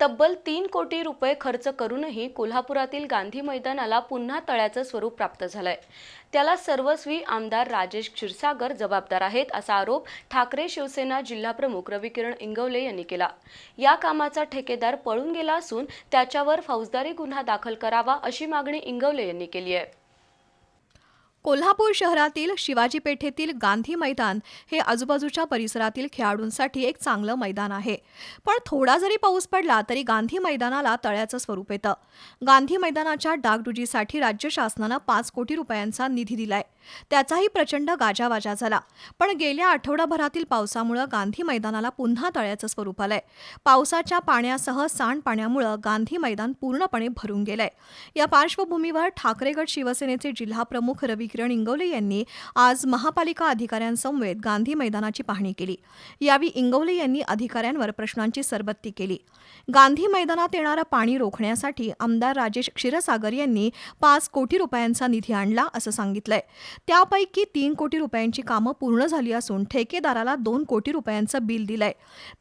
तब्बल तीन कोटी रुपये खर्च करूनही कोल्हापुरातील गांधी मैदानाला पुन्हा तळ्याचं स्वरूप प्राप्त झालंय. त्याला सर्वस्वी आमदार राजेश क्षीरसागर जबाबदार आहेत असा आरोप ठाकरे शिवसेना जिल्हाप्रमुख रविकिरण इंगवले यांनी केला. या कामाचा ठेकेदार पळून गेला असून त्याच्यावर फौजदारी गुन्हा दाखल करावा अशी मागणी इंगवले यांनी केली आहे. कोल्हापूर शहरातील शिवाजी पेठेतील गांधी मैदान हे आजूबाजूच्या परिसरातील खेळाडूंसाठी एक चांगलं मैदान आहे. पण थोडा जरी पाऊस पडला तरी गांधी मैदानाला तळ्याचं स्वरूप येतं. गांधी मैदानाच्या डागडुजीसाठी राज्य शासनानं पाच कोटी रुपयांचा निधी दिलाय. त्याचाही प्रचंड गाजावाजा झाला. पण गेल्या आठवडाभरातील पावसामुळं गांधी मैदानाला पुन्हा तळ्याचं स्वरूप आलंय. पावसाच्या पाण्यासह सांडपाण्यामुळं गांधी मैदान पूर्णपणे भरून गेलंय. या पार्श्वभूमीवर ठाकरेगड शिवसेनेचे जिल्हाप्रमुख किरण इंगवले यांनी आज महापालिका अधिकाऱ्यांसमवेत गांधी मैदानाची पाहणी केली. यावेळी इंगवले यांनी अधिकाऱ्यांवर प्रश्नांची सरबत्ती केली. गांधी मैदानात येणारं पाणी रोखण्यासाठी आमदार राजेश क्षीरसागर यांनी पाच कोटी रुपयांचा निधी आणला असं सांगितलंय. त्यापैकी तीन कोटी रुपयांची कामं पूर्ण झाली असून ठेकेदाराला दोन कोटी रुपयांचं बिल दिलंय.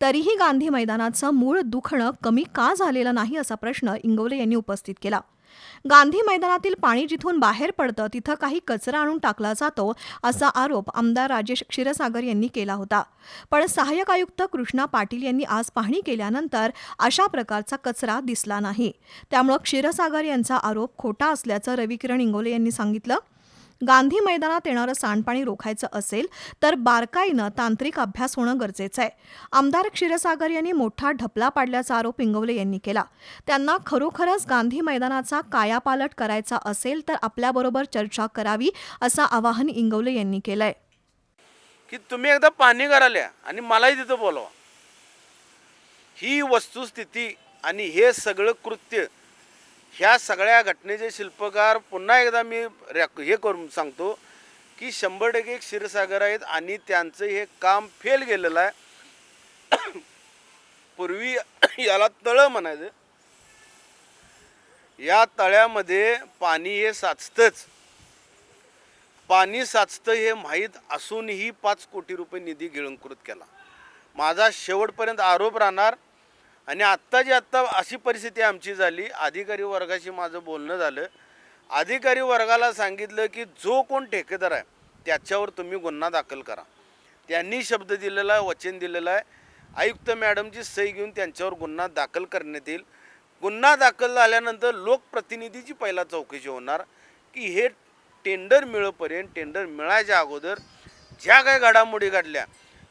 तरीही गांधी मैदानाचं मूळ दुखणं कमी का झालेलं नाही असा प्रश्न इंगवले यांनी उपस्थित केला. गांधी मैदानातील पाणी जिथून बाहेर पडतं तिथं काही कचरा आणून टाकला जातो असा आरोप आमदार राजेश क्षीरसागर यांनी केला होता. पण सहाय्यक आयुक्त कृष्णा पाटील यांनी आज पाहणी केल्यानंतर अशा प्रकारचा कचरा दिसला नाही. त्यामुळं क्षीरसागर यांचा आरोप खोटा असल्याचं रविकिरण इंगोले यांनी सांगितलं. गांधी मैदानात येणारं सांडपाणी रोखायचं असेल तर बारकाईनं तांत्रिक अभ्यास होणं गरजेचं आहे. आमदार क्षीरसागर यांनी मोठा ढपला पाडल्याचा आरोप इंगवले यांनी केला. त्यांना खरोखरच गांधी मैदानाचा कायापालट करायचा असेल तर आपल्याबरोबर चर्चा करावी असं आवाहन इंगवले यांनी केलंय. की तुम्ही एकदा पाणी कराल्या आणि मलाही तिथं बोलवा. ही वस्तुस्थिती आणि हे सगळं कृत्य ह्या सगळ्या घटनेचे शिल्पकार पुन्हा एकदा मी रॅक हे करून सांगतो की शंभर टक्के क्षीरसागर आहेत आणि त्यांचं हे काम फेल गेलेलं आहे. पूर्वी याला तळं म्हणायचं. या तळ्यामध्ये पाणी हे साचतंच. पाणी साचतं हे माहीत असूनही पाच कोटी रुपये निधी गिळंकृत केला. माझा शेवटपर्यंत आरोप राहणार आणि आत्ताची आत्ता अशी परिस्थिती आमची झाली अधिकारी वर्गाशी माझं बोलणं झालं. अधिकारी वर्गाला सांगितलं की जो कोण ठेकेदार आहे त्याच्यावर तुम्ही गुन्हा दाखल करा. त्यांनी शब्द दिलेला आहे वचन दिलेलं आहे. आयुक्त मॅडमची सही घेऊन त्यांच्यावर गुन्हा दाखल करण्यात येईल. गुन्हा दाखल झाल्यानंतर लोकप्रतिनिधीची पहिला चौकशी होणार की हे टेंडर मिळेपर्यंत टेंडर मिळायच्या अगोदर ज्या काही घडामोडी घडल्या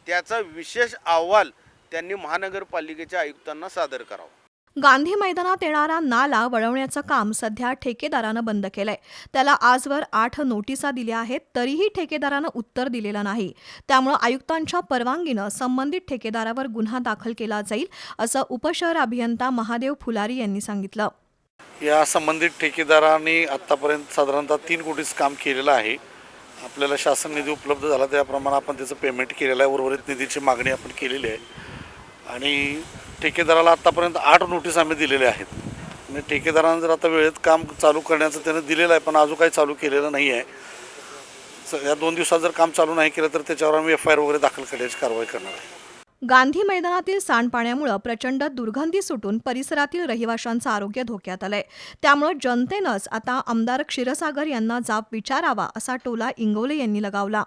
त्याचा विशेष अहवाल त्यांनी महानगरपालिकेच्या आयुक्तांना सादर करावा. गांधी मैदानात येणारा नाला वळवण्याचं काम सध्या ठेकेदारानं बंद केलंय. त्याला आजवर आठ नोटिसा दिल्या आहेत तरीही ठेकेदारानं उत्तर दिलेलं नाही. त्यामुळं आयुक्तांच्या परवानगीनं संबंधित ठेकेदारावर गुन्हा दाखल केला जाईल असं उपशहर अभियंता महादेव फुलारी यांनी सांगितलं. या संबंधित ठेकेदारांनी आत्तापर्यंत साधारणतः तीन कोटीचं काम केलेलं आहे. आपल्याला शासन निधी उपलब्ध झाला त्याप्रमाणे आपण त्याचं पेमेंट केलेलं आहे. उर्वरित निधीची मागणी आपण केलेली आहे. आणि ठेकेदाराला आत्तापर्यंत आठ नोटीस आम्ही दिलेल्या आहेत. आणि ठेकेदारानं जर आता वेळेत काम चालू करण्याचं त्यानं दिलेलं आहे पण अजून काही चालू केलेलं नाही आहे. या दोन दिवसात जर काम चालू नाही केलं तर त्याच्यावर आम्ही एफ आय आर वगैरे दाखल करण्याची कारवाई करणार आहे. गांधी मैदानातील सांडपाण्यामुळं प्रचंड दुर्गंधी सुटून परिसरातील रहिवाशांचं आरोग्य धोक्यात आलंय. त्यामुळं जनतेनंच आता आमदार क्षीरसागर यांना जाब विचारावा असा टोला इंगोले यांनी लगावला.